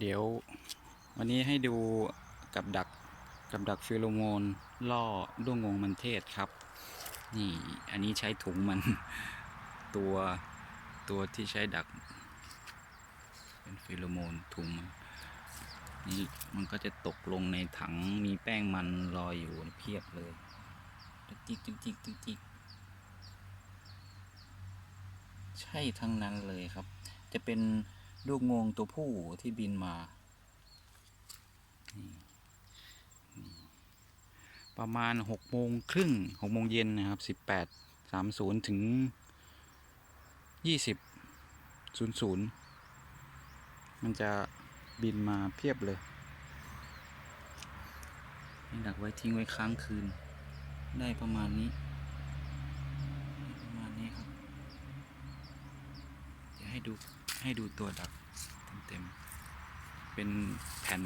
เดี๋ยววันนี้ให้ดูกับดักกับดักฟิโลโมนล่อด้วงงวงมันเทศครับ นี่อันนี้ใช้ถุงมันตัวตัวที่ใช้ดัก เป็นฟิโลโมนถุงมันนี่มันก็จะตกลงในถังมีแป้งมันลอยอยู่เพียบเลยตึกจิกตึกจิกจิกใช่ทั้งนั้นเลยครับ จะเป็น ลูกงวงตัวผู้ที่บินมา ประมาณหกโมงครึ่งหกโมงเย็นนะครับสิบแปดสามศูนย์ถึงยี่สิบศูนย์ศูนย์มันจะบินมาเพียบเลย นี่ดักไว้ทิ้งไว้ค้างคืน ได้ประมาณนี้ ประมาณนี้ครับ เดี๋ยวให้ดู ให้ดูตัวดักเต็มๆเป็นแผ่น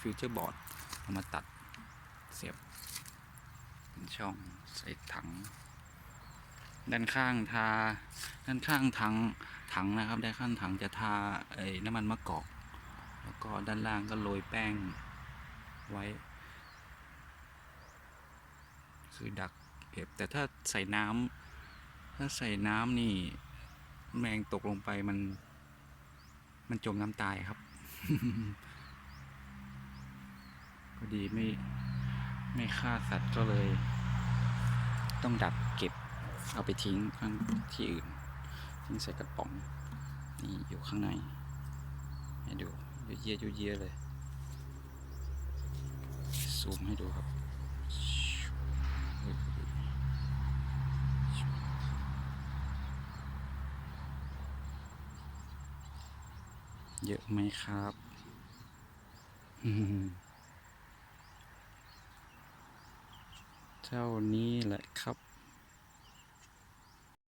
ฟิวเจอร์บอร์ดเอามาตัดเสียบ เป็นช่องใส่ถัง ด้านข้างทา ด้านข้างถังถังนะครับ ด้านข้างถังจะทาไอ้น้ำมันมะกอก แล้วก็ด้านล่างก็โรยแป้งไว้ คือดักเก็บแต่ถ้าใส่น้ำถ้าใส่น้ำนี่ แมงตกลงไปมัน มันจมน้ำตายครับพอดีไม่ไม่ฆ่าสัตว์ก็เลย ต้องดักเก็บ เอาไปทิ้งข้างที่อื่น ทิ้งใส่กระป๋อง นี่อยู่ข้างใน ให้ดูยุ่ยเยี่ยยุ่ยเยี่ยเลย ซูมให้ดูครับ เยอะไหมครับ เท่านี้แหละครับ